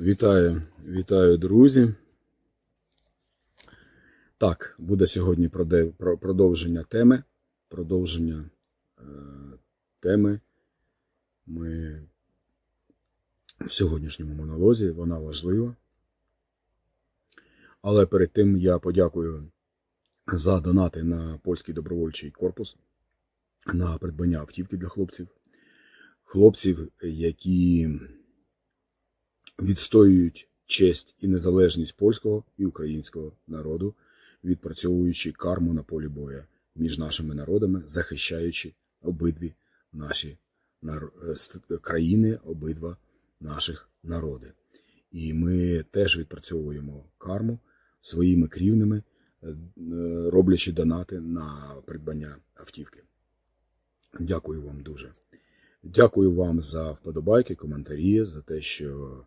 Вітаю, вітаю, друзі. Так, буде сьогодні продовження теми. Продовження е, теми. Ми в сьогоднішньому монолозі, вона важлива. Але перед тим я подякую за донати на польський добровольчий корпус, на придбання автівки для хлопців. Хлопців, які відстоюють честь і незалежність польського і українського народу, відпрацьовуючи карму на полі боя між нашими народами, захищаючи обидві наші е, країни, обидва наших народи. І ми теж відпрацьовуємо карму своїми крівними, е, роблячи донати на придбання автівки. Дякую вам дуже. Дякую вам за вподобайки, коментарі, за те, що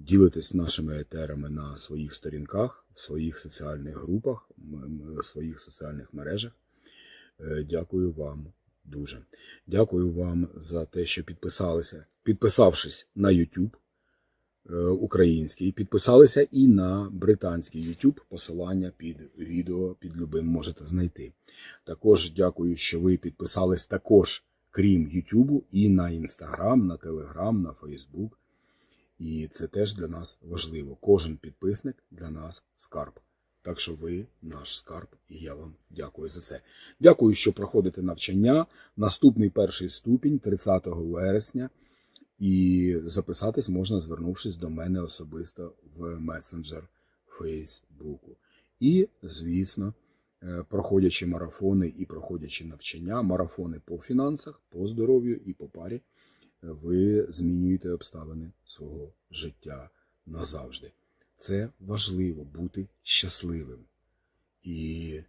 ділитесь нашими етерами на своїх сторінках, в своїх соціальних групах, в своїх соціальних мережах. Е, Дякую вам дуже. Дякую вам за те, що підписалися, підписавшись на YouTube е, український, підписалися і на британський YouTube. Посилання під відео під любим можете знайти. Також дякую, що ви підписались також, крім YouTube, і на Instagram, на Telegram, на Facebook. І це теж для нас важливо. Кожен підписник для нас скарб. Так що ви наш скарб, і я вам дякую за це. Дякую, що проходите навчання. Наступний перший ступінь 30 вересня. І записатись можна, звернувшись до мене особисто в месенджер Фейсбуку. І, звісно, е, проходячи марафони і проходячи навчання, марафони по фінансах, по здоров'ю і по парі, ви змінюєте обставини свого життя назавжди. Це важливо бути щасливим. І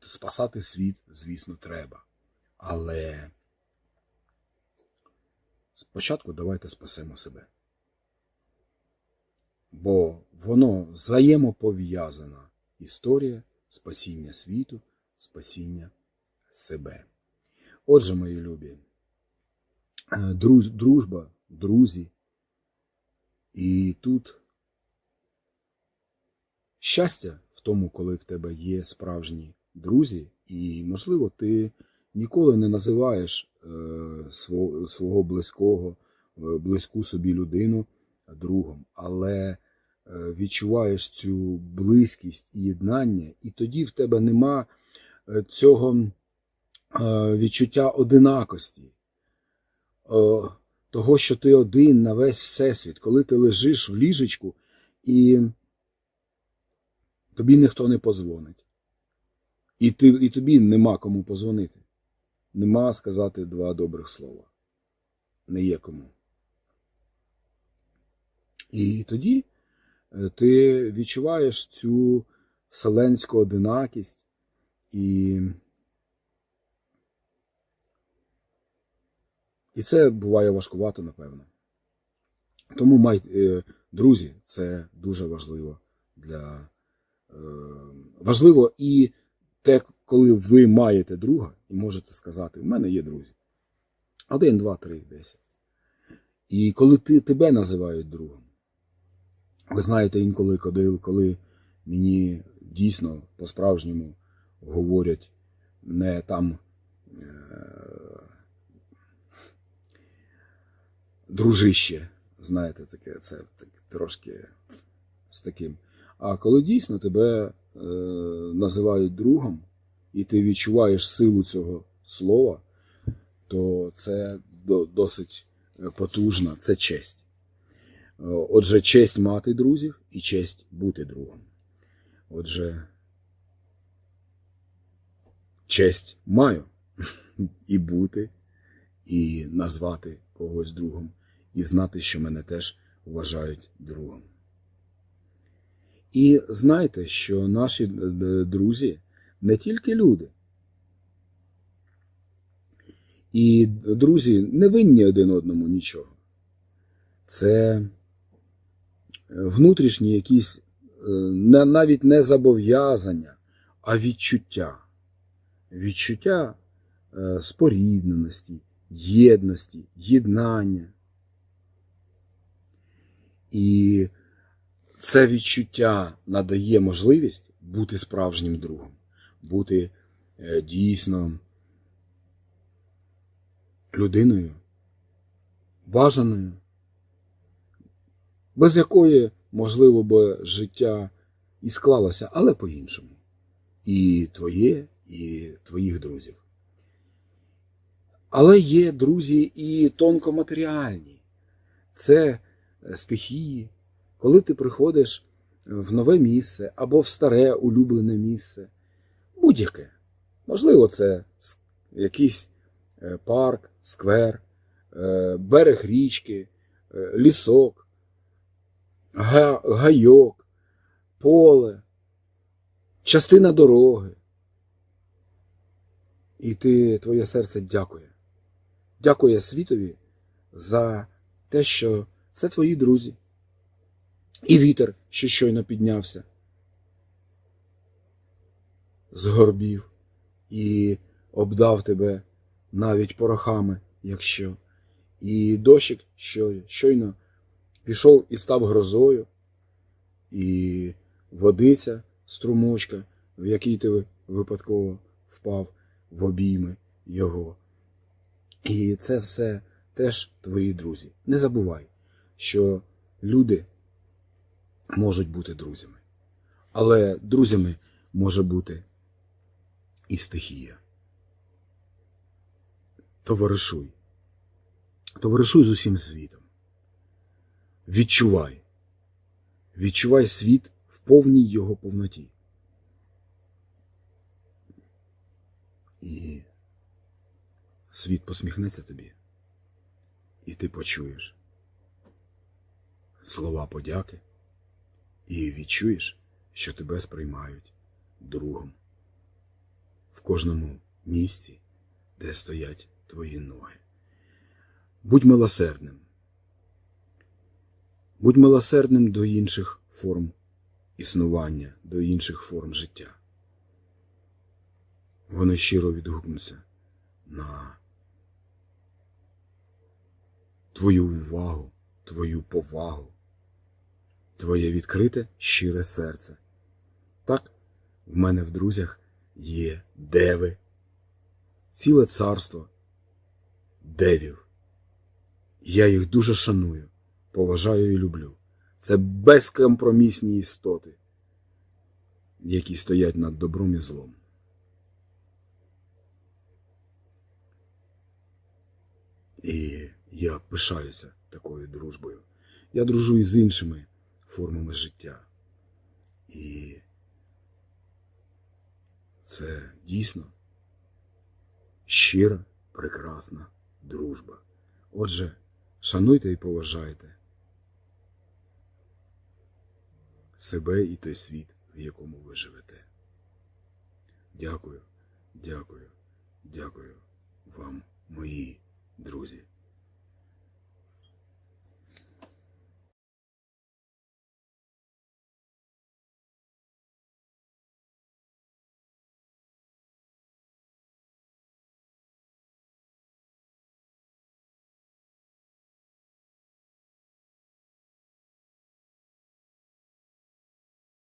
спасати світ, звісно, треба. Але спочатку давайте спасемо себе. Бо воно взаємопов'язана історія спасіння світу, спасіння себе. Отже, мої любі, друж, дружба, друзі. І тут щастя в тому, коли в тебе є справжні друзі, і, можливо, ти ніколи не називаєш е, свого, свого близького, е, близьку собі людину другом, але е, відчуваєш цю близькість і єднання, і тоді в тебе нема е, цього е, відчуття одинакості. е, того, що ти один на весь всесвіт, коли ти лежиш в ліжечку і тобі ніхто не позвонить. І, ти, і тобі нема кому позвонити. Нема сказати два добрих слова. Не є кому. І тоді е, ти відчуваєш цю вселенську одинакість і І це буває важкувато, напевно. Тому май, е, друзі, це дуже важливо для е, важливо і те, коли ви маєте друга і можете сказати, в мене є друзі. Один, два, три, десять. І коли ти, тебе називають другом, ви знаєте, інколи, коли, коли мені дійсно по-справжньому говорять не там. Е, дружище. Знаєте, таке, це так, трошки з таким. А коли дійсно тебе е, називають другом, і ти відчуваєш силу цього слова, то це до, досить потужна, це честь. Е, Отже, честь мати друзів і честь бути другом. Отже, честь маю і бути, і назвати когось другом, і знати, що мене теж вважають другом. І знайте, що наші е, друзі не тільки люди. І друзі не винні один одному нічого. Це внутрішні якісь е, навіть не зобов'язання, а відчуття. Відчуття е, спорідненості, єдності, єднання. І це відчуття надає можливість бути справжнім другом, бути е, дійсно людиною, бажаною, без якої, можливо, би життя і склалося, але по-іншому. І твоє, і твоїх друзів. Але є друзі і тонкоматеріальні. Це стихії, коли ти приходиш в нове місце або в старе улюблене місце, будь-яке. Можливо, це якийсь е, парк, сквер, е, берег річки, е, лісок, гайок, поле, частина дороги. І ти, твоє серце дякує. Дякує світові за те, що це твої друзі. І вітер, що щойно піднявся з горбів і обдав тебе навіть порохами, якщо. І дощик, що щойно пішов і став грозою, і водиця, струмочка, в якій ти випадково впав в обійми його. І це все теж твої друзі. Не забувай, що люди можуть бути друзями. Але друзями може бути і стихія. Товаришуй. Товаришуй з усім світом. Відчувай. Відчувай світ в повній його повноті. І світ посміхнеться тобі, і ти почуєш слова подяки, і відчуєш, що тебе сприймають другом в кожному місці, де стоять твої ноги. Будь милосердним. Будь милосердним до інших форм існування, до інших форм життя. Вони щиро відгукнуться на твою увагу, твою повагу, твоє відкрите щире серце. Так, в мене в друзях є деви, ціле царство девів. Я їх дуже шаную, поважаю і люблю. Це безкомпромісні істоти, які стоять над добром і злом. І я пишаюся такою дружбою. Я дружу і з іншими формами життя. І це дійсно щира, прекрасна дружба. Отже, шануйте і поважайте себе і той світ, в якому ви живете. Дякую, дякую, дякую вам, мої друзі.